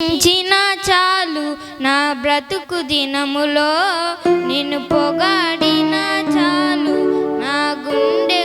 చించిన చాలు నా బ్రతుకు దినములో నిన్ను పొగాడిన చాలు నా గుండె